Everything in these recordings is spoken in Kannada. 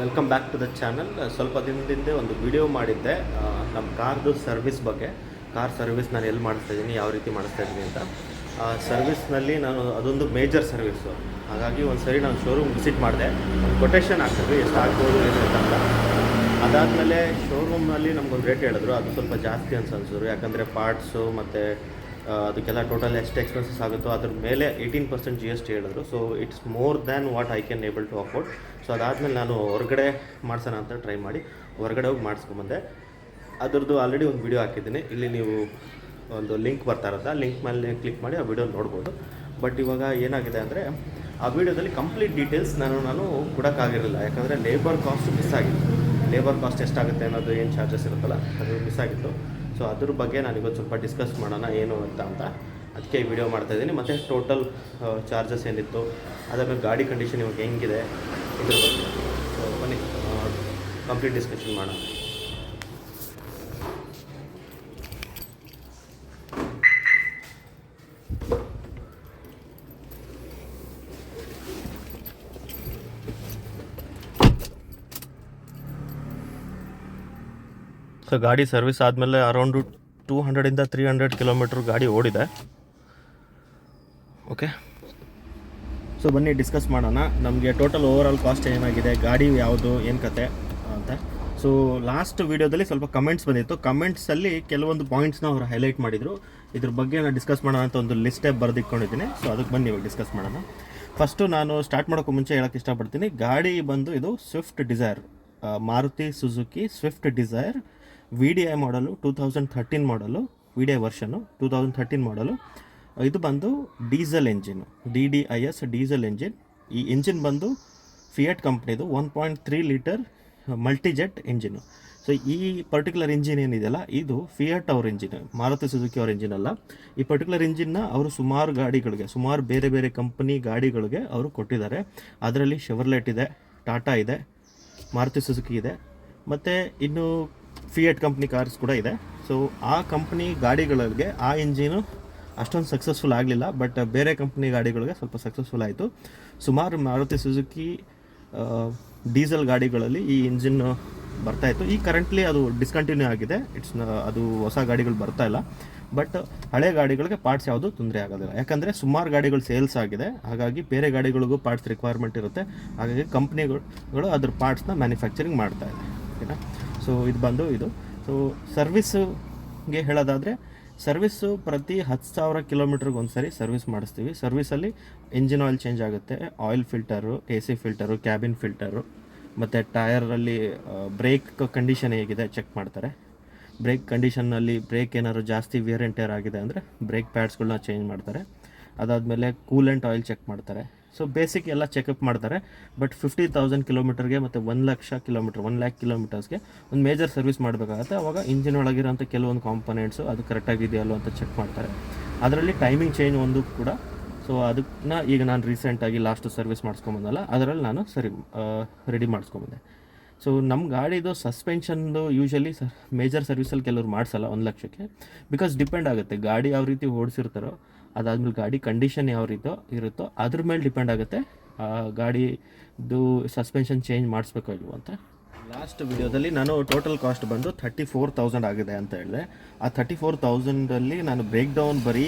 Welcome back to the channel ಸ್ವಲ್ಪ ದಿನದಿಂದ ಒಂದು ವಿಡಿಯೋ ಮಾಡಿದ್ದೆ. ನಮ್ಮ ಕಾರ್ದು ಸರ್ವಿಸ್ ಬಗ್ಗೆ. ಕಾರ್ ಸರ್ವಿಸ್ ನಾನು ಎಲ್ಲಿ ಮಾಡಿಸ್ತಾ ಇದ್ದೀನಿ ಯಾವ ರೀತಿ ಮಾಡಿಸ್ತಾ ಇದ್ದೀನಿ ಅಂತ. ಆ ಸರ್ವಿಸ್ನಲ್ಲಿ ನಾನು ಅದೊಂದು ಮೇಜರ್ ಸರ್ವಿಸ್ಸು ಹಾಗಾಗಿ ಒಂದು ಸರಿ ನಾನು ಶೋರೂಮ್ ವಿಸಿಟ್ ಮಾಡಿದೆ. ಒಂದು ಕೊಟೇಶನ್ ಆಗ್ತದೆ ಎಷ್ಟು ಆಗ್ಬೋದು, ಏನು ಅಂತ ಅದಾದಮೇಲೆ ಶೋರೂಮ್ನಲ್ಲಿ ನಮ್ಗೊಂದು ರೇಟ್ ಹೇಳಿದ್ರು. ಅದು ಸ್ವಲ್ಪ ಜಾಸ್ತಿ ಅಂತ ಅನ್ಸಿದ್ರು. ಯಾಕಂದರೆ ಪಾರ್ಟ್ಸು ಮತ್ತು ಅದಕ್ಕೆಲ್ಲ ಟೋಟಲ್ ಎಷ್ಟು ಎಕ್ಸ್ಪೆನ್ಸಸ್ ಆಗುತ್ತೋ ಅದ್ರ ಮೇಲೆ eighteen percent G S T ಹೇಳಿದ್ರು. So it's more than what I can able to afford so ಅದಾದಮೇಲೆ ನಾನು ಹೊರಗಡೆ ಮಾಡ್ಸೋಣ ಅಂತ ಟ್ರೈ ಮಾಡಿ ಹೊರಗಡೆ ಹೋಗಿ ಮಾಡಿಸ್ಕೊಂಬಂದೆ. ಅದ್ರದ್ದು ಆಲ್ರೆಡಿ ಒಂದು ವಿಡಿಯೋ ಹಾಕಿದ್ದೀನಿ. ಇಲ್ಲಿ ನೀವು ಒಂದು ಲಿಂಕ್ ಬರ್ತಾ ಇರುತ್ತೆ. ಲಿಂಕ್ ಮೇಲೆ ಕ್ಲಿಕ್ ಮಾಡಿ ಆ ವಿಡಿಯೋ ನೋಡ್ಬೋದು. ಬಟ್ ಇವಾಗ ಏನಾಗಿದೆ ಅಂದರೆ, ಆ ವಿಡಿಯೋದಲ್ಲಿ ಕಂಪ್ಲೀಟ್ ಡೀಟೇಲ್ಸ್ ನಾನು ನಾನು ಕೊಡೋಕ್ಕಾಗಿರಲಿಲ್ಲ. ಯಾಕಂದರೆ ಲೇಬರ್ ಕಾಸ್ಟ್ ಮಿಸ್ ಆಗಿತ್ತು. ಲೇಬರ್ ಕಾಸ್ಟ್ ಎಷ್ಟಾಗುತ್ತೆ ಅನ್ನೋದು ಏನು ಚಾರ್ಜಸ್ ಇರುತ್ತಲ್ಲ, ಅದು ಮಿಸ್ ಆಗಿತ್ತು. ಸೊ ಅದ್ರ ಬಗ್ಗೆ ನಾನು ಇವತ್ತು ಸ್ವಲ್ಪ ಡಿಸ್ಕಸ್ ಮಾಡೋಣ, ಏನು ಅಂತ ಅಂತ. ಅದಕ್ಕೆ ವಿಡಿಯೋ ಮಾಡ್ತಾಯಿದ್ದೀನಿ ಮತ್ತು ಟೋಟಲ್ ಚಾರ್ಜಸ್ ಏನಿತ್ತು ಅದಾದ್ಮೇಲೆ ಗಾಡಿ ಕಂಡೀಷನ್ ಇವಾಗ ಹೆಂಗಿದೆ ಇದ್ರ ಬಗ್ಗೆ. ಸೊ ಬನ್ನಿ ಕಂಪ್ಲೀಟ್ ಡಿಸ್ಕಷನ್ ಮಾಡೋಣ. ಸೊ ಗಾಡಿ ಸರ್ವಿಸ್ ಆದಮೇಲೆ ಅರೌಂಡು ಟೂ ಹಂಡ್ರೆಡಿಂದ ತ್ರೀ ಹಂಡ್ರೆಡ್ ಕಿಲೋಮೀಟ್ರ್ ಗಾಡಿ ಓಡಿದೆ. ಓಕೆ ಸೊ ಬನ್ನಿ ಡಿಸ್ಕಸ್ ಮಾಡೋಣ. ನಮಗೆ ಟೋಟಲ್ ಓವರ್ ಆಲ್ ಕಾಸ್ಟ್ ಏನಾಗಿದೆ, ಗಾಡಿ ಯಾವುದು, ಏನು ಕತೆ ಅಂತ. ಸೊ ಲಾಸ್ಟ್ ವೀಡಿಯೋದಲ್ಲಿ ಸ್ವಲ್ಪ ಕಮೆಂಟ್ಸ್ ಬಂದಿತ್ತು. ಕಮೆಂಟ್ಸಲ್ಲಿ ಕೆಲವೊಂದು ಪಾಯಿಂಟ್ಸ್ನ ಅವರು ಹೈಲೈಟ್ ಮಾಡಿದರು. ಇದ್ರ ಬಗ್ಗೆ ನಾನು ಡಿಸ್ಕಸ್ ಮಾಡೋಣ ಅಂತ ಒಂದು ಲಿಸ್ಟೇ ಬರೆದಿಟ್ಕೊಂಡಿದ್ದೀನಿ. ಸೊ ಅದಕ್ಕೆ ಬನ್ನಿ ಇವಾಗ ಡಿಸ್ಕಸ್ ಮಾಡೋಣ. ಫಸ್ಟು ನಾನು ಸ್ಟಾರ್ಟ್ ಮಾಡೋಕ್ಕೂ ಮುಂಚೆ ಹೇಳೋಕ್ಕೆ ಇಷ್ಟಪಡ್ತೀನಿ. ಗಾಡಿ ಬಂದು ಇದು Swift Dzire Maruti Suzuki Swift Dzire V D I model two thousand thirteen model V D I version two thousand thirteen model ಇದು ಬಂದು diesel engine D D I S diesel engine ಈ ಇಂಜಿನ್ ಬಂದು ಫಿಯಟ್ ಕಂಪ್ನಿದು one point three litre multijet engine so ಈ ಪರ್ಟಿಕ್ಯುಲರ್ ಇಂಜಿನ್ ಏನಿದೆಯಲ್ಲ, ಇದು ಫಿಯಟ್ ಅವ್ರ ಇಂಜಿನ್ ಮಾರುತಿ ಸುಜುಕಿ ಅವ್ರ ಇಂಜಿನ್ ಅಲ್ಲ. ಈ ಪರ್ಟಿಕ್ಯುಲರ್ ಇಂಜಿನ್ನ ಅವರು ಸುಮಾರು ಗಾಡಿಗಳಿಗೆ, ಸುಮಾರು ಬೇರೆ ಬೇರೆ ಕಂಪನಿ ಗಾಡಿಗಳಿಗೆ ಅವರು ಕೊಟ್ಟಿದ್ದಾರೆ. ಅದರಲ್ಲಿ ಶೆವರ್ಲೆಟ್ ಇದೆ ಟಾಟಾ ಇದೆ, ಮಾರುತಿ ಸುಜುಕಿ ಇದೆ. ಮತ್ತು ಇನ್ನು ಫಿಯಟ್ ಕಂಪ್ನಿ ಕಾರ್ಸ್ ಕೂಡ ಇದೆ. ಸೊ ಆ ಕಂಪ್ನಿ ಗಾಡಿಗಳಿಗೆ, ಆ ಇಂಜಿನು ಅಷ್ಟೊಂದು ಸಕ್ಸಸ್ಫುಲ್ ಆಗಲಿಲ್ಲ ಬಟ್ ಬೇರೆ ಕಂಪ್ನಿ ಗಾಡಿಗಳಿಗೆ ಸ್ವಲ್ಪ ಸಕ್ಸಸ್ಫುಲ್ ಆಯಿತು. ಸುಮಾರು ಮಾರುತಿ ಸುಜುಕಿ ಡೀಸೆಲ್ ಗಾಡಿಗಳಲ್ಲಿ ಈ ಇಂಜಿನ್ ಬರ್ತಾ ಇತ್ತು. ಈ ಕರೆಂಟ್ಲಿ ಅದು ಡಿಸ್ಕಂಟಿನ್ಯೂ ಆಗಿದೆ. ಇಟ್ಸ್ ಅದು ಹೊಸ ಗಾಡಿಗಳು ಬರ್ತಾ ಇಲ್ಲ. ಬಟ್ ಹಳೆ ಗಾಡಿಗಳಿಗೆ ಪಾರ್ಟ್ಸ್ ಯಾವುದು ತೊಂದರೆ ಆಗೋದಿಲ್ಲ. ಯಾಕಂದರೆ ಸುಮಾರು ಗಾಡಿಗಳು ಸೇಲ್ಸ್ ಆಗಿದೆ. ಹಾಗಾಗಿ ಬೇರೆ ಗಾಡಿಗಳಿಗೂ ಪಾರ್ಟ್ಸ್ ರಿಕ್ವೈರ್ಮೆಂಟ್ ಇರುತ್ತೆ. ಹಾಗಾಗಿ ಕಂಪ್ನಿಗಳು ಅದ್ರ ಪಾರ್ಟ್ಸ್ನ ಮ್ಯಾನುಫ್ಯಾಕ್ಚರಿಂಗ್ ಮಾಡ್ತಾ ಇದೆ. ಓಕೆನಾ ಸೊ ಇದು ಬಂದು ಇದು. ಸೊ ಸರ್ವಿಸ್ಗೆ ಹೇಳೋದಾದರೆ ಸರ್ವಿಸ್ಸು ಪ್ರತಿ ಹತ್ತು ಸಾವಿರ ಕಿಲೋಮೀಟ್ರಿಗೆ ಒಂದು ಸರಿ ಸರ್ವಿಸ್ ಮಾಡಿಸ್ತೀವಿ ಸರ್ವಿಸಲ್ಲಿ ಇಂಜಿನ್ ಆಯಿಲ್ ಚೇಂಜ್ ಆಗುತ್ತೆ. Oil filter A C filter cabin filter ಮತ್ತು ಟಯರಲ್ಲಿ ಬ್ರೇಕ್ ಕಂಡೀಷನ್ ಹೇಗಿದೆ ಚೆಕ್ ಮಾಡ್ತಾರೆ. ಬ್ರೇಕ್ ಕಂಡೀಷನ್ನಲ್ಲಿ ಬ್ರೇಕ್ ಏನಾದ್ರು ಜಾಸ್ತಿ ವಿಯರ್ ಆ್ಯಂಡ್ ಆಗಿದೆ ಅಂದರೆ ಬ್ರೇಕ್ ಪ್ಯಾಡ್ಸ್ಗಳನ್ನ ಚೇಂಜ್ ಮಾಡ್ತಾರೆ. ಅದಾದಮೇಲೆ ಕೂಲೆಂಟ್ ಆಯಿಲ್ ಚೆಕ್ ಮಾಡ್ತಾರೆ. ಸೊ ಬೇಸಿಕ್ ಎಲ್ಲ ಚೆಕಪ್ ಮಾಡ್ತಾರೆ. ಬಟ್ ಫಿಫ್ಟಿ ತೌಸಂಡ್ ಕಿಲೋಮೀಟರ್ಗೆ ಮತ್ತು ಒಂದು ಲಕ್ಷ ಕಿಲೋಮೀಟರ್ ಒನ್ ಲ್ಯಾಕ್ ಕಿಲೋಮೀಟರ್ಸ್ಗೆ ಒಂದು ಮೇಜರ್ ಸರ್ವಿಸ್ ಮಾಡಬೇಕಾಗತ್ತೆ. ಅವಾಗ ಇಂಜಿನ್ ಒಳಗಿರೋಂಥ ಕೆಲವೊಂದು ಕಾಂಪೊನೆಂಟ್ಸು ಅದು ಕರೆಕ್ಟಾಗಿದೆಯಲ್ಲೋ ಅಂತ ಚೆಕ್ ಮಾಡ್ತಾರೆ. ಅದರಲ್ಲಿ ಟೈಮಿಂಗ್ ಚೇಂಜ್ ಒಂದು ಕೂಡ. ಸೊ ಅದನ್ನ ಈಗ ನಾನು ರೀಸೆಂಟಾಗಿ ಲಾಸ್ಟ್ ಸರ್ವಿಸ್ ಮಾಡಿಸ್ಕೊಂಬಂದಲ್ಲ ಅದರಲ್ಲಿ ನಾನು ಸರಿ ರೆಡಿ ಮಾಡಿಸ್ಕೊಂಬಂದೆ ಸೊ ನಮ್ಮ ಗಾಡಿದು ಸಸ್ಪೆನ್ಷನ್ದು ಯೂಶಲಿ ಮೇಜರ್ ಸರ್ವಿಸಲ್ಲಿ ಕೆಲವ್ರು ಮಾಡಿಸಲ್ಲ ಒಂದು ಲಕ್ಷಕ್ಕೆ. ಬಿಕಾಸ್ ಡಿಪೆಂಡ್ ಆಗುತ್ತೆ, ಗಾಡಿ ಯಾವ ರೀತಿ ಓಡಿಸಿರ್ತಾರೋ ಅದಾದ್ಮೇಲೆ ಗಾಡಿ ಕಂಡೀಷನ್ ಯಾವ ರೀತೋ ಇರುತ್ತೋ, ಅದ್ರ ಮೇಲೆ ಡಿಪೆಂಡ್ ಆಗುತ್ತೆ ಗಾಡಿದು ಸಸ್ಪೆನ್ಷನ್ ಚೇಂಜ್ ಮಾಡಿಸ್ಬೇಕು ಇಲ್ವೋ ಅಂತ. ಲಾಸ್ಟ್ ವಿಡಿಯೋದಲ್ಲಿ ನಾನು ಟೋಟಲ್ ಕಾಸ್ಟ್ ಬಂದು ಥರ್ಟಿ ಫೋರ್ ತೌಸಂಡ್ ಆಗಿದೆ ಅಂತ ಹೇಳಿದೆ. ಆ ಥರ್ಟಿ ಫೋರ್ ತೌಸಂಡಲ್ಲಿ ನಾನು ಬ್ರೇಕ್ ಡೌನ್ ಬರೀ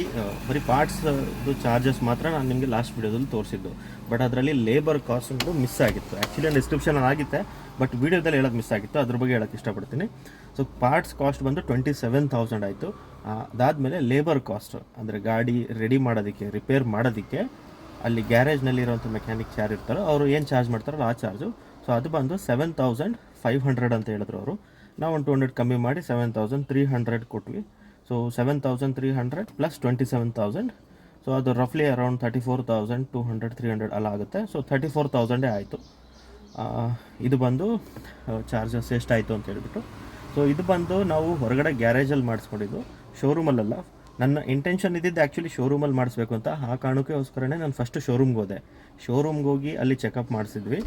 ಬರೀ ಪಾರ್ಟ್ಸ್ದು ಚಾರ್ಜಸ್ ಮಾತ್ರ ನಾನು ನಿಮಗೆ ಲಾಸ್ಟ್ ವಿಡಿಯೋದಲ್ಲಿ ತೋರಿಸಿದ್ದು. ಬಟ್ ಅದರಲ್ಲಿ ಲೇಬರ್ ಕಾಸ್ಟ್ ಮಿಸ್ ಆಗಿತ್ತು. ಆ್ಯಕ್ಚುಲಿ ಡಿಸ್ಕ್ರಿಪ್ಷನ್ ಆಗಿತ್ತೆ. ಬಟ್ ವಿಡಿಯೋದಲ್ಲಿ ಹೇಳೋದು ಮಿಸ್ ಆಗಿತ್ತು, ಅದ್ರ ಬಗ್ಗೆ ಹೇಳೋಕ್ಕೆ ಇಷ್ಟಪಡ್ತೀನಿ. ಸೊ ಪಾರ್ಟ್ಸ್ ಕಾಸ್ಟ್ ಬಂದು ಟ್ವೆಂಟಿ ಸೆವೆನ್ ತೌಸಂಡ್ ಆಯಿತು ಅದಾದಮೇಲೆ ಲೇಬರ್ ಕಾಸ್ಟ್ ಅಂದರೆ ಗಾಡಿ ರೆಡಿ ಮಾಡೋದಕ್ಕೆ ರಿಪೇರ್ ಮಾಡೋದಕ್ಕೆ, ಅಲ್ಲಿ ಗ್ಯಾರೇಜ್ನಲ್ಲಿರೋಂಥ ಮೆಕ್ಯಾನಿಕ್ ಯಾರು ಇರ್ತಾರೋ, ಅವರು ಏನು ಚಾರ್ಜ್ ಮಾಡ್ತಾರಲ್ಲ ಆ ಚಾರ್ಜು ಸೊ ಅದು ಬಂದು ಸೆವೆನ್ ತೌಸಂಡ್ ಫೈವ್ ಹಂಡ್ರೆಡ್ ಅಂತ ಹೇಳಿದ್ರು ಅವರು. ನಾವು ಒಂದು ಟು ಹಂಡ್ರೆಡ್ ಕಮ್ಮಿ ಮಾಡಿ ಸೆವೆನ್ ತೌಸಂಡ್ ತ್ರೀ ಹಂಡ್ರೆಡ್ ಕೊಟ್ವಿ. So seven thousand three hundred plus twenty seven thousand so ಅದು ರಫ್ಲಿ around thirty four thousand two hundred three hundred ಅಲ್ಲ ಆಗುತ್ತೆ. ಸೊ ತರ್ಟಿ ಫೋರ್ ತೌಸಂಡೇ ಆಯಿತು. ಇದು ಬಂದು ಚಾರ್ಜಸ್ ಎಷ್ಟಾಯಿತು ಅಂತ ಹೇಳ್ಬಿಟ್ಟು. ಸೊ ಇದು ಬಂದು ನಾವು ಹೊರಗಡೆ ಗ್ಯಾರೇಜಲ್ಲಿ ಮಾಡಿಸ್ಕೊಂಡಿದ್ದು. ಶೋರೂಮಲ್ಲ ನನ್ನ ಇಂಟೆನ್ಷನ್ ಇದ್ದಿದ್ದು ಆ್ಯಕ್ಚುಲಿ ಶೋರೂಮಲ್ಲಿ ಮಾಡಿಸ್ಬೇಕು ಅಂತ. ಆ ಕಾರಣಕ್ಕೋಸ್ಕರನೇ ನಾನು ಫಸ್ಟ್ ಶೋರೂಮ್ಗೆ ಹೋದೆ. ಶೋರೂಮ್ಗೆ ಹೋಗಿ ಅಲ್ಲಿ ಚೆಕಪ್ ಮಾಡಿಸಿದ್ವಿ.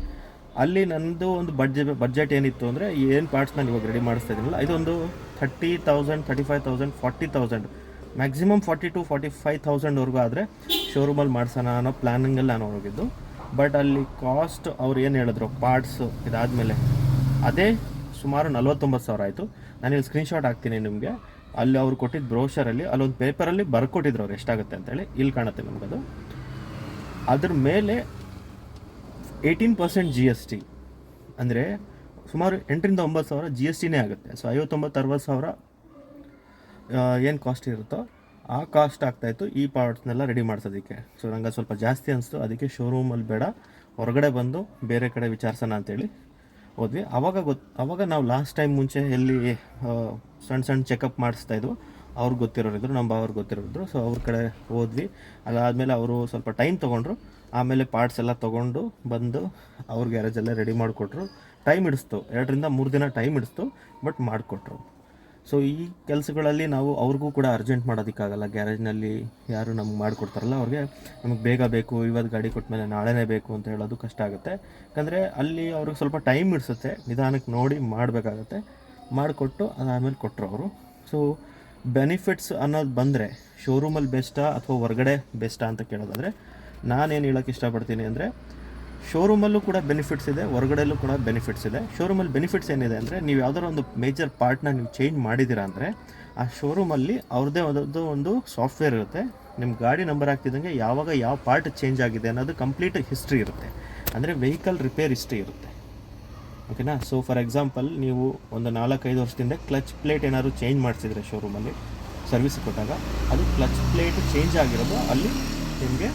ಅಲ್ಲಿ ನನ್ನದು ಒಂದು ಬಡ್ಜೆ ಬಜೆಟ್ ಏನಿತ್ತು ಅಂದರೆ ಏನು ಪಾರ್ಟ್ಸ್ ನಾನು ಇವಾಗ ರೆಡಿ ಮಾಡಿಸ್ತಾ ಇದ್ದೀನಲ್ಲ, ಇದೊಂದು thirty thousand thirty five thousand forty thousand maximum forty two forty five ತೌಸಂಡ್ವರೆಗೂ ಆದರೆ ಶೋರೂಮಲ್ಲಿ ಮಾಡಿಸೋಣ ಅನ್ನೋ ಪ್ಲ್ಯಾನಿಂಗಲ್ಲಿ ನಾನು ಹೋಗಿದ್ದು. ಬಟ್ ಅಲ್ಲಿ ಕಾಸ್ಟ್ ಅವ್ರು ಏನು ಹೇಳಿದ್ರು? ಪಾರ್ಟ್ಸ್ ಇದಾದಮೇಲೆ. ಅದೇ ಸುಮಾರು ನಲ್ವತ್ತೊಂಬತ್ತು ಸಾವಿರ ಆಯಿತು. ನಾನು ಇಲ್ಲಿ ಸ್ಕ್ರೀನ್ಶಾಟ್ ಹಾಕ್ತೀನಿ ನಿಮಗೆ. ಅಲ್ಲಿ ಅವ್ರು ಕೊಟ್ಟಿದ್ದ ಬ್ರೋಷರಲ್ಲಿ ಅಲ್ಲೊಂದು ಪೇಪರಲ್ಲಿ ಬರ್ಕೊಟ್ಟಿದ್ರು ಅವ್ರು ಎಷ್ಟಾಗುತ್ತೆ ಅಂತೇಳಿ ಇಲ್ಲಿ ಕಾಣುತ್ತೆ ನಮಗದು. ಅದ್ರ ಮೇಲೆ eighteen percent G S T ಅಂದರೆ ಸುಮಾರು ಎಂಟರಿಂದ ಒಂಬತ್ತು ಸಾವಿರ ಜಿ ಎಸ್ ಟಿನೇ ಆಗುತ್ತೆ. ಸೊ ಐವತ್ತೊಂಬತ್ತು, ಅರವತ್ತು ಸಾವಿರ ಏನು ಕಾಸ್ಟ್ ಇರುತ್ತೋ ಆ ಕಾಸ್ಟ್ ಆಗ್ತಾಯಿತ್ತು ಈ ಪಾರ್ಟ್ಸ್ನೆಲ್ಲ ರೆಡಿ ಮಾಡಿಸೋದಕ್ಕೆ. ಸೊ ನಂಗೆ ಸ್ವಲ್ಪ ಜಾಸ್ತಿ ಅನಿಸ್ತು. ಅದಕ್ಕೆ ಶೋರೂಮಲ್ಲಿ ಬೇಡ, ಹೊರಗಡೆ ಬಂದು ಬೇರೆ ಕಡೆ ವಿಚಾರಿಸೋಣ ಅಂತೇಳಿ ಹೋದ್ವಿ. ಅವಾಗ ಗೊತ್ತು ಅವಾಗ ನಾವು ಲಾಸ್ಟ್ ಟೈಮ್ ಮುಂಚೆ ಎಲ್ಲಿ ಸಣ್ಣ ಸಣ್ಣ ಚೆಕಪ್ ಮಾಡಿಸ್ತಾ ಇದ್ವು ಅವ್ರಿಗೆ ಗೊತ್ತಿರೋರಿದ್ರು, ನಮ್ಮ ಅವ್ರಿಗೆ ಗೊತ್ತಿರೋರಿದ್ರು. ಸೊ ಅವ್ರ ಕಡೆ ಹೋದ್ವಿ. ಅದಾದಮೇಲೆ ಅವರು ಸ್ವಲ್ಪ ಟೈಮ್ ತೊಗೊಂಡ್ರು. ಆಮೇಲೆ ಪಾರ್ಟ್ಸ್ ಎಲ್ಲ ತೊಗೊಂಡು ಬಂದು ಅವ್ರ ಗ್ಯಾರೇಜಲ್ಲೇ ರೆಡಿ ಮಾಡಿಕೊಟ್ರು. ಟೈಮ್ ಹಿಡಿಸ್ತು. ಎರಡರಿಂದ ಮೂರು ದಿನ ಟೈಮ್ ಹಿಡಿಸ್ತು ಬಟ್ ಮಾಡಿಕೊಟ್ರು. ಸೊ ಈ ಕೆಲಸಗಳಲ್ಲಿ ನಾವು ಅವ್ರಿಗೂ ಕೂಡ ಅರ್ಜೆಂಟ್ ಮಾಡೋದಕ್ಕಾಗಲ್ಲ. ಗ್ಯಾರೇಜ್ನಲ್ಲಿ ಯಾರು ನಮ್ಗೆ ಮಾಡಿಕೊಡ್ತಾರಲ್ಲ, ಅವ್ರಿಗೆ ನಮಗೆ ಬೇಗ ಬೇಕು ಇವತ್ತು ಗಾಡಿ ಕೊಟ್ಮೇಲೆ ನಾಳೆನೇ ಬೇಕು ಅಂತ ಹೇಳೋದು ಕಷ್ಟ ಆಗುತ್ತೆ. ಯಾಕಂದರೆ ಅಲ್ಲಿ ಅವ್ರಿಗೆ ಸ್ವಲ್ಪ ಟೈಮ್ ಇಡಿಸುತ್ತೆ ನಿಧಾನಕ್ಕೆ ನೋಡಿ ಮಾಡಬೇಕಾಗತ್ತೆ. ಮಾಡಿಕೊಟ್ಟು ಅದಾದಮೇಲೆ ಕೊಟ್ಟರು ಅವರು. ಸೊ ಬೆನಿಫಿಟ್ಸ್ ಅನ್ನೋದು ಬಂದರೆ ಶೋರೂಮಲ್ಲಿ ಬೆಸ್ಟಾ ಅಥವಾ ಹೊರಗಡೆ ಬೆಸ್ಟಾ ಅಂತ ಕೇಳೋದಾದರೆ, ನಾನೇನು ಹೇಳೋಕ್ಕೆ ಇಷ್ಟಪಡ್ತೀನಿ ಅಂದರೆ ಶೋರೂಮಲ್ಲೂ ಕೂಡ ಬೆನಿಫಿಟ್ಸ್ ಇದೆ, ಹೊರಗಡೆಯಲ್ಲೂ ಕೂಡ ಬೆನಿಫಿಟ್ಸ್ ಇದೆ. ಶೋರೂಮಲ್ಲಿ ಬೆನಿಫಿಟ್ಸ್ ಏನಿದೆ ಅಂದರೆ, ನೀವು ಯಾವ್ದಾರು ಒಂದು ಮೇಜರ್ ಪಾರ್ಟ್ನ ನೀವು ಚೇಂಜ್ ಮಾಡಿದ್ದೀರಾ ಅಂದರೆ, ಆ ಶೋರೂಮಲ್ಲಿ ಅವ್ರದ್ದೇ ಅದರದ್ದು ಒಂದು ಸಾಫ್ಟ್ವೇರ್ ಇರುತ್ತೆ. ನಿಮ್ಮ ಗಾಡಿ ನಂಬರ್ ಹಾಕ್ತಿದ್ದಂಗೆ ಯಾವಾಗ ಯಾವ ಪಾರ್ಟ್ ಚೇಂಜ್ ಆಗಿದೆ ಅನ್ನೋದು ಕಂಪ್ಲೀಟ್ ಹಿಸ್ಟ್ರಿ ಇರುತ್ತೆ. ಅಂದರೆ ವೆಹಿಕಲ್ ರಿಪೇರ್ ಹಿಸ್ಟ್ರಿ ಇರುತ್ತೆ. ಓಕೆನಾ ಸೊ ಫಾರ್ ಎಕ್ಸಾಂಪಲ್ ನೀವು ಒಂದು ನಾಲ್ಕೈದು ವರ್ಷದಿಂದ ಕ್ಲಚ್ ಪ್ಲೇಟ್ ಏನಾದ್ರು ಚೇಂಜ್ ಮಾಡಿಸಿದ್ರೆ ಶೋರೂಮಲ್ಲಿ ಸರ್ವಿಸ್ ಕೊಟ್ಟಾಗ, ಅದು ಕ್ಲಚ್ ಪ್ಲೇಟ್ ಚೇಂಜ್ ಆಗಿರೋದು ಅಲ್ಲಿ ನಿಮಗೆ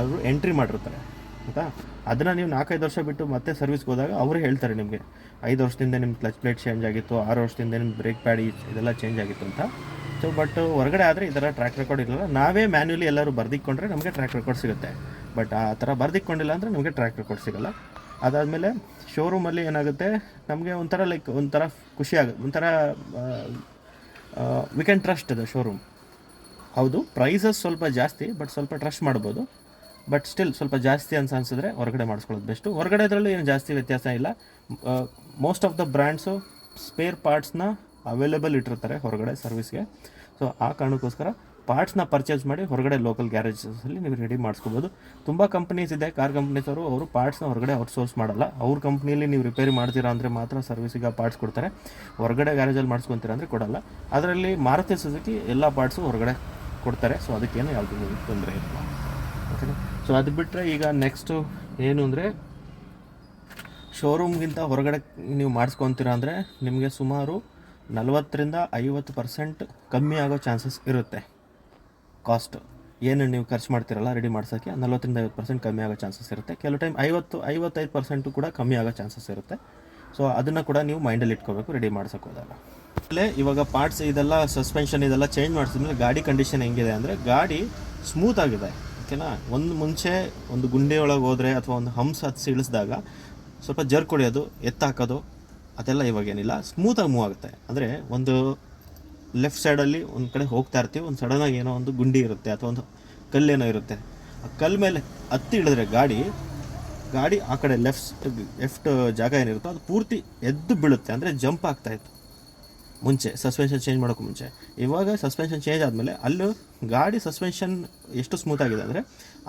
ಅವರು ಎಂಟ್ರಿ ಮಾಡಿರ್ತಾರೆ. ಆಯಿತಾ? ಅದನ್ನು ನೀವು ನಾಲ್ಕೈದು ವರ್ಷ ಬಿಟ್ಟು ಮತ್ತೆ ಸರ್ವಿಸ್ಗೆ ಹೋದಾಗ ಅವರು ಹೇಳ್ತಾರೆ ನಿಮಗೆ, ಐದು ವರ್ಷದಿಂದ ನಿಮ್ಮ ಕ್ಲಚ್ ಪ್ಲೇಟ್ ಚೇಂಜ್ ಆಗಿತ್ತು, ಆರು ವರ್ಷದಿಂದ ನಿಮ್ಮ ಬ್ರೇಕ್ ಪ್ಯಾಡ್ ಇದೆಲ್ಲ ಚೇಂಜ್ ಆಗಿತ್ತು ಅಂತ. ಸೊ ಬಟ್ ಹೊರಗಡೆ ಆದರೆ ಈ ಥರ ಟ್ರ್ಯಾಕ್ ರೆಕಾರ್ಡ್ ಇರಲ್ಲ. ನಾವೇ ಮ್ಯಾನ್ಯಲಿ ಎಲ್ಲರೂ ಬರ್ದಿಕ್ಕೊಂಡ್ರೆ ನಮಗೆ ಟ್ರ್ಯಾಕ್ ರೆಕಾರ್ಡ್ ಸಿಗುತ್ತೆ. ಬಟ್ ಆ ಥರ ಬರ್ದಿಕ್ಕೊಂಡಿಲ್ಲ ಅಂದರೆ ನಮಗೆ ಟ್ರ್ಯಾಕ್ ರೆಕಾರ್ಡ್ ಸಿಗಲ್ಲ. ಅದಾದಮೇಲೆ ಶೋರೂಮಲ್ಲಿ ಏನಾಗುತ್ತೆ? ನಮಗೆ ಒಂಥರ ಲೈಕ್ ಒಂಥರ ಖುಷಿ ಆಗುತ್ತೆ ಒಂಥರ we can trust the showroom ಹೌದು ಪ್ರೈಸಸ್ ಸ್ವಲ್ಪ ಜಾಸ್ತಿ ಬಟ್ ಸ್ವಲ್ಪ ಟ್ರಸ್ಟ್ ಮಾಡ್ಬೋದು. ಬಟ್ ಸ್ಟಿಲ್ ಸ್ವಲ್ಪ ಜಾಸ್ತಿ ಅಂತ ಅನ್ಸಿದ್ರೆ ಹೊರಗಡೆ ಮಾಡಿಸ್ಕೊಳ್ಳೋದು ಬೆಸ್ಟು ಹೊರಗಡೆ ಅದರಲ್ಲೂ ಏನು ಜಾಸ್ತಿ ವ್ಯತ್ಯಾಸ ಇಲ್ಲ. Most of the brands spare ಪಾರ್ಟ್ಸ್ನ available ಇಟ್ಟಿರ್ತಾರೆ ಹೊರಗಡೆ ಸರ್ವಿಸ್ಗೆ ಸೊ ಆ ಕಾರಣಕ್ಕೋಸ್ಕರ ಪಾರ್ಟ್ಸ್ನ ಪರ್ಚೇಸ್ ಮಾಡಿ ಹೊರಗಡೆ ಲೋಕಲ್ ಗ್ಯಾರೇಜಸಲ್ಲಿ ನೀವು ರೆಡಿ ಮಾಡಿಸ್ಕೋಬೋದು. ತುಂಬ ಕಂಪ್ನೀಸ್ ಇದೆ. ಕಾರ್ ಕಂಪ್ನೀಸ್ ಅವರು ಅವರು ಪಾರ್ಟ್ಸ್ನ ಹೊರಗಡೆ ಔಟ್ಸೋರ್ಸ್ ಮಾಡಲ್ಲ. ಅವ್ರ ಕಂಪ್ನಿಯಲ್ಲಿ ನೀವು ರಿಪೇರಿ ಮಾಡ್ತೀರಾ ಅಂದರೆ ಮಾತ್ರ ಸರ್ವಿಸಿಗೆ ಪಾರ್ಟ್ಸ್ ಕೊಡ್ತಾರೆ. ಹೊರಗಡೆ ಗ್ಯಾರೇಜಲ್ಲಿ ಮಾಡಿಸ್ಕೊತೀರಾ ಅಂದರೆ ಕೊಡಲ್ಲ. ಅದರಲ್ಲಿ ಮಾರುತಿ ಸುಜುಕಿ ಎಲ್ಲ ಪಾರ್ಟ್ಸು ಹೊರಗಡೆ ಕೊಡ್ತಾರೆ. ಸೊ ಅದಕ್ಕೇನು ಯಾವುದೂ ತೊಂದರೆ ಇಲ್ಲ. ಓಕೆನಾ ಸೊ ಅದು ಬಿಟ್ಟರೆ ಈಗ ನೆಕ್ಸ್ಟು ಏನು ಅಂದರೆ ಶೋರೂಮ್ಗಿಂತ ಹೊರಗಡೆ ನೀವು ಮಾಡಿಸ್ಕೊತೀರಾ ಅಂದರೆ ನಿಮಗೆ ಸುಮಾರು ನಲವತ್ತರಿಂದ ಐವತ್ತು ಪರ್ಸೆಂಟ್ ಕಮ್ಮಿ ಆಗೋ ಚಾನ್ಸಸ್ ಇರುತ್ತೆ. ಕಾಸ್ಟ್ ಏನು ನೀವು ಖರ್ಚು ಮಾಡ್ತೀರಲ್ಲ ರೆಡಿ ಮಾಡ್ಸೋಕ್ಕೆ ನಲ್ವತ್ತರಿಂದ ಐವತ್ತು ಪರ್ಸೆಂಟ್ ಕಮ್ಮಿ ಆಗೋ ಚಾನ್ಸಸ್ ಇರುತ್ತೆ. ಕೆಲವು ಟೈಮ್ ಐವತ್ತು, ಐವತ್ತೈದು ಪರ್ಸೆಂಟು ಕೂಡ ಕಮ್ಮಿ ಆಗೋ ಚಾನ್ಸಸ್ ಇರುತ್ತೆ. ಸೊ ಅದನ್ನು ಕೂಡ ನೀವು ಮೈಂಡಲ್ಲಿ ಇಟ್ಕೋಬೇಕು ರೆಡಿ ಮಾಡ್ಸೋಕೆ ಹೋದಾಗ. ಆಮೇಲೆ ಇವಾಗ ಪಾರ್ಟ್ಸ್ ಇದೆಲ್ಲ ಸಸ್ಪೆನ್ಷನ್ ಇದೆಲ್ಲ ಚೇಂಜ್ ಮಾಡಿಸಿದ್ಮೇಲೆ ಗಾಡಿ ಕಂಡೀಷನ್ ಹೆಂಗಿದೆ ಅಂದರೆ ಗಾಡಿ ಸ್ಮೂತ್ ಆಗಿದೆ. ಓಕೆನಾ ಒಂದು ಮುಂಚೆ ಒಂದು ಗುಂಡಿ ಒಳಗೆ ಹೋದರೆ ಅಥವಾ ಒಂದು ಹಂಸ ಹತ್ಸಿ ಇಳಿಸಿದಾಗ ಸ್ವಲ್ಪ ಜರ್ ಹೊಡೆಯೋದು ಎತ್ತಾಕೋದು, ಅದೆಲ್ಲ ಇವಾಗೇನಿಲ್ಲ ಸ್ಮೂತಾಗಿ ಮೂವ್ ಆಗುತ್ತೆ. ಅಂದರೆ ಒಂದು ಲೆಫ್ಟ್ ಸೈಡಲ್ಲಿ ಒಂದು ಕಡೆ ಹೋಗ್ತಾ ಇರ್ತೀವಿ. ಒಂದು ಸಡನ್ನಾಗಿ ಏನೋ ಒಂದು ಗುಂಡಿ ಇರುತ್ತೆ ಅಥವಾ ಒಂದು ಕಲ್ಲೇನೋ ಇರುತ್ತೆ. ಆ ಕಲ್ಲು ಮೇಲೆ ಹತ್ತಿ ಇಳಿದ್ರೆ ಗಾಡಿ ಗಾಡಿ ಆ ಕಡೆ ಲೆಫ್ಟ್ ಲೆಫ್ಟ್ ಜಾಗ ಏನಿರುತ್ತೋ ಅದು ಪೂರ್ತಿ ಎದ್ದು ಬೀಳುತ್ತೆ. ಅಂದರೆ ಜಂಪ್ ಆಗ್ತಾ ಇತ್ತು. ಮುಂಚೆ ಸಸ್ಪೆನ್ಷನ್ ಚೇಂಜ್ ಮಾಡೋಕ್ಕೂ ಮುಂಚೆ. ಇವಾಗ ಸಸ್ಪೆನ್ಷನ್ ಚೇಂಜ್ ಆದಮೇಲೆ ಅಲ್ಲೂ ಗಾಡಿ ಸಸ್ಪೆನ್ಷನ್ ಎಷ್ಟು ಸ್ಮೂತ್ ಆಗಿದೆ ಅಂದರೆ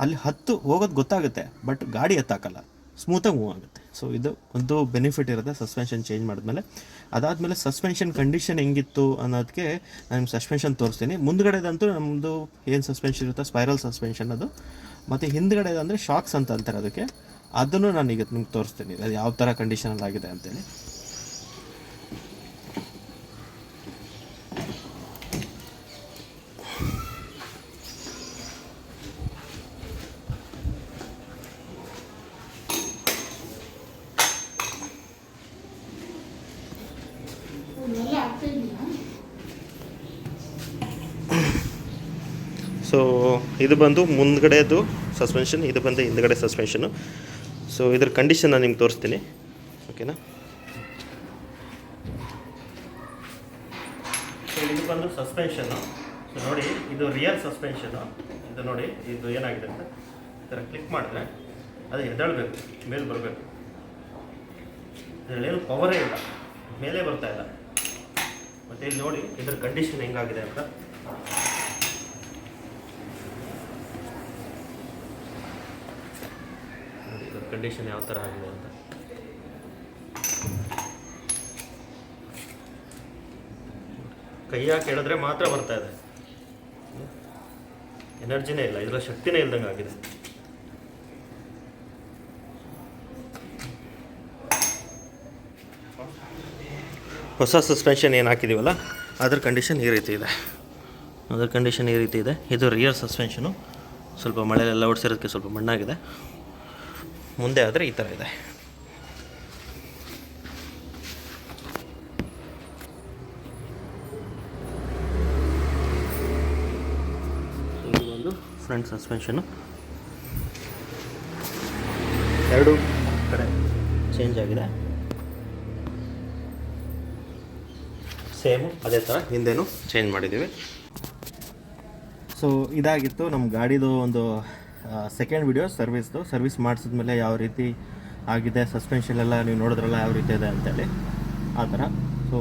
ಅಲ್ಲಿ ಹತ್ತು ಹೋಗೋದು ಗೊತ್ತಾಗುತ್ತೆ ಬಟ್ ಗಾಡಿ ಎತ್ತಾಕಲ್ಲ. ಸ್ಮೂತಾಗಿ ಮೂವ್ ಆಗುತ್ತೆ. ಸೊ ಇದು ಒಂದು ಬೆನಿಫಿಟ್ ಇರುತ್ತೆ ಸಸ್ಪೆನ್ಷನ್ ಚೇಂಜ್ ಮಾಡಿದ್ಮೇಲೆ. ಅದಾದಮೇಲೆ ಸಸ್ಪೆನ್ಷನ್ ಕಂಡೀಷನ್ ಹೆಂಗಿತ್ತು ಅನ್ನೋದಕ್ಕೆ ನಾನು ಸಸ್ಪೆನ್ಷನ್ ತೋರಿಸ್ತೀನಿ. ಮುಂದ್ಗಡೆದಂತೂ ನಮ್ಮದು ಏನು ಸಸ್ಪೆನ್ಷನ್ ಇರುತ್ತೆ ಸ್ಪೈರಲ್ ಸಸ್ಪೆನ್ಷನ್ ಅದು. ಮತ್ತು ಹಿಂದ್ಗಡೆ ಅಂದರೆ ಶಾಕ್ಸ್ ಅಂತ ಅಂತಾರೆ ಅದಕ್ಕೆ. ಅದನ್ನು ನಾನು ಈಗ ನಿಮ್ಗೆ ತೋರಿಸ್ತೀನಿ. ಅದು ಯಾವ ಥರ ಕಂಡೀಷನಲ್ಲಿ ಆಗಿದೆ ಅಂತೇಳಿ. ಸೊ ಇದು ಬಂದು ಮುಂದ್ಗಡೆದು ಸಸ್ಪೆನ್ಷನ್ ಇದು ಬಂದು ಹಿಂದ್ಗಡೆ ಸಸ್ಪೆನ್ಷನು ಸೊ ಇದ್ರ ಕಂಡೀಷನ್ ನಾನು ನಿಮ್ಗೆ ತೋರಿಸ್ತೀನಿ. ಓಕೆನಾ ಇದು ಬಂದು ಸಸ್ಪೆನ್ಷನ್ನು ಸೊ ನೋಡಿ, ಇದು ರಿಯಲ್ ಸಸ್ಪೆನ್ಷನು ಇದು ನೋಡಿ, ಇದು ಏನಾಗಿದೆ ಅಂತ. ಈ ಥರ ಕ್ಲಿಕ್ ಮಾಡಿದ್ರೆ ಅದು ಎದ್ದೇಳಬೇಕು, ಮೇಲೆ ಬರಬೇಕು. ಇದರಲ್ಲೇನು ಪವರೇ ಇಲ್ಲ, ಮೇಲೆ ಬರ್ತಾ ಇಲ್ಲ. ಮತ್ತು ಇಲ್ಲಿ ನೋಡಿ, ಇದ್ರ ಕಂಡೀಷನ್ ಹೆಂಗಾಗಿದೆ ಅಂತ ನೋಡಿ ಇದು ಕಂಡೀಷನ್ ಯಾವ ಥರ ಆಗಿದೆ ಅಂತ. ಕೈ ಹಾಕಿ ಹೇಳಿದ್ರೆ ಮಾತ್ರ ಬರ್ತಾ ಇದೆ. ಎನರ್ಜಿನೇ ಇಲ್ಲ ಇದರ ಶಕ್ತಿನೇ ಇಲ್ದಂಗೆ ಆಗಿದೆ. ಹೊಸ ಸಸ್ಪೆನ್ಷನ್ ಏನು ಹಾಕಿದ್ದೀವಲ್ಲ ಅದ್ರ ಕಂಡೀಷನ್ ಈ ರೀತಿ ಇದೆ. ಅದ್ರ ಕಂಡೀಷನ್ ಈ ರೀತಿ ಇದೆ. ಇದು ರಿಯರ್ ಸಸ್ಪೆನ್ಷನು ಸ್ವಲ್ಪ ಮಳೆಲೆಲ್ಲ ಓಡಿಸಿರೋದಕ್ಕೆ ಸ್ವಲ್ಪ ಮಣ್ಣಾಗಿದೆ. ಮುಂದೆ ಆದರೆ ಈ ಥರ ಇದೆ. ಇದು ಒಂದು ಫ್ರಂಟ್ ಸಸ್ಪೆನ್ಷನು ಎರಡು ಕಡೆ ಚೇಂಜ್ ಆಗಿದೆ. ಸೇಮು ಅದೇ ಥರ ಹಿಂದೆನೂ? ಚೇಂಜ್ ಮಾಡಿದ್ದೀವಿ. ಸೊ ಇದಾಗಿತ್ತು ನಮ್ಮ ಗಾಡಿದು ಒಂದು ಸೆಕೆಂಡ್ ವಿಡಿಯೋ ಸರ್ವಿಸ್ದು ಸರ್ವಿಸ್ ಮಾಡಿಸಿದ್ಮೇಲೆ ಯಾವ ರೀತಿ ಆಗಿದೆ ಸಸ್ಪೆನ್ಷನ್ ಎಲ್ಲ ನೀವು ನೋಡಿದ್ರಲ್ಲ ಯಾವ ರೀತಿ ಇದೆ ಅಂತೇಳಿ. ಆ ಥರ. ಸೊ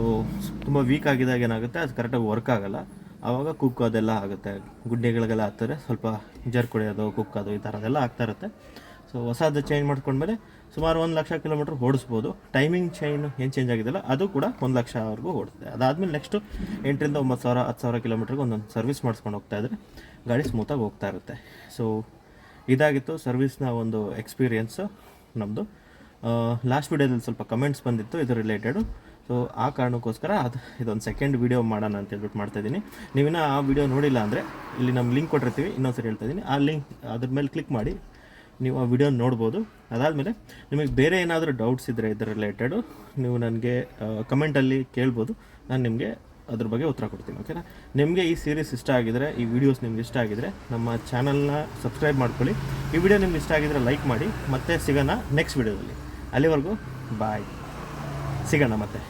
ತುಂಬ ವೀಕ್ ಆಗಿದಾಗ ಏನಾಗುತ್ತೆ, ಅದು ಕರೆಕ್ಟಾಗಿ ವರ್ಕ್ ಆಗೋಲ್ಲ. ಆವಾಗ ಕುಕ್ ಅದೆಲ್ಲ ಆಗುತ್ತೆ. ಗುಡ್ಡೆಗಳಿಗೆಲ್ಲ ಆಗ್ತಾರೆ ಸ್ವಲ್ಪ ಜರ್ ಕುಡಿಯೋದು ಕುಕ್ ಅದು ಈ ಥರದೆಲ್ಲ ಆಗ್ತಾ ಇರುತ್ತೆ. ಸೊ ಹೊಸದು ಚೇಂಜ್ ಮಾಡ್ಕೊಂಡ್ಮೇಲೆ ಸುಮಾರು ಒಂದು ಲಕ್ಷ ಕಿಲೋಮೀಟ್ರ್ ಓಡಿಸ್ಬೋದು. ಟೈಮಿಂಗ್ ಚೈನ್ ಏನು ಚೇಂಜ್ ಆಗಿದೆಯಲ್ಲ, ಅದು ಕೂಡ ಒಂದು ಲಕ್ಷವರೆಗೂ ಓಡುತ್ತೆ ಅದಾದಮೇಲೆ ನೆಕ್ಸ್ಟು ಎಂಟರಿಂದ ಒಂಬತ್ತು ಸಾವಿರ, ಹತ್ತು ಸಾವಿರ ಕಿಲೋಮೀಟ್ರಿಗೆ ಒಂದೊಂದು ಸರ್ವಿಸ್ ಮಾಡಿಸ್ಕೊಂಡು ಹೋಗ್ತಾ ಇದ್ರೆ ಗಾಡಿ ಸ್ಮೂತಾಗಿ ಹೋಗ್ತಾ ಇರುತ್ತೆ. ಸೊ ಇದಾಗಿತ್ತು ಸರ್ವಿಸ್ನ ಒಂದು ಎಕ್ಸ್ಪೀರಿಯೆನ್ಸು ನಮ್ಮದು ಲಾಸ್ಟ್ ವೀಡಿಯೋದಲ್ಲಿ ಸ್ವಲ್ಪ ಕಮೆಂಟ್ಸ್ ಬಂದಿತ್ತು, ಇದು ರಿಲೇಟೆಡು ಸೊ ಆ ಕಾರಣಕ್ಕೋಸ್ಕರ ಅದು, ಇದೊಂದು ಸೆಕೆಂಡ್ ವೀಡಿಯೋ ಮಾಡೋಣ ಅಂತ ಹೇಳ್ಬಿಟ್ಟು ಮಾಡ್ತಾಯಿದ್ದೀನಿ ನೀವಿನ್ನ ಆ ವಿಡಿಯೋ ನೋಡಿಲ್ಲ ಅಂದರೆ ಇಲ್ಲಿ ನಮ್ಮ ಲಿಂಕ್ ಕೊಟ್ಟಿರ್ತೀವಿ, ಇನ್ನೊಂದ್ಸರಿ ಹೇಳ್ತಾ ಇದ್ದೀನಿ ಆ ಲಿಂಕ್ ಅದ್ರ ಮೇಲೆ ಕ್ಲಿಕ್ ಮಾಡಿ ನೀವು ಆ ವಿಡಿಯೋ ನೋಡ್ಬೋದು. ಅದಾದಮೇಲೆ ನಿಮಗೆ ಬೇರೆ ಏನಾದರೂ ಡೌಟ್ಸ್ ಇದ್ದರೆ ಇದರ ರಿಲೇಟೆಡು ನೀವು ನನಗೆ ಕಮೆಂಟಲ್ಲಿ ಕೇಳ್ಬೋದು. ನಾನು ನಿಮಗೆ ಅದ್ರ ಬಗ್ಗೆ ಉತ್ತರ ಕೊಡ್ತೀನಿ ಓಕೆನಾ ನಿಮಗೆ ಈ ಸೀರೀಸ್ ಇಷ್ಟ ಆಗಿದರೆ, ಈ ವಿಡಿಯೋಸ್ ನಿಮ್ಗೆ ಇಷ್ಟ ಆಗಿದರೆ, ನಮ್ಮ ಚಾನಲ್ನ ಸಬ್ಸ್ಕ್ರೈಬ್ ಮಾಡ್ಕೊಳ್ಳಿ. ಈ ವಿಡಿಯೋ ನಿಮ್ಗೆ ಇಷ್ಟ ಆಗಿದರೆ ಲೈಕ್ ಮಾಡಿ, ಮತ್ತೆ ಸಿಗೋಣ ನೆಕ್ಸ್ಟ್ ವಿಡಿಯೋದಲ್ಲಿ ಅಲ್ಲಿವರೆಗೂ ಬಾಯ್ ಸಿಗೋಣ ಮತ್ತೆ.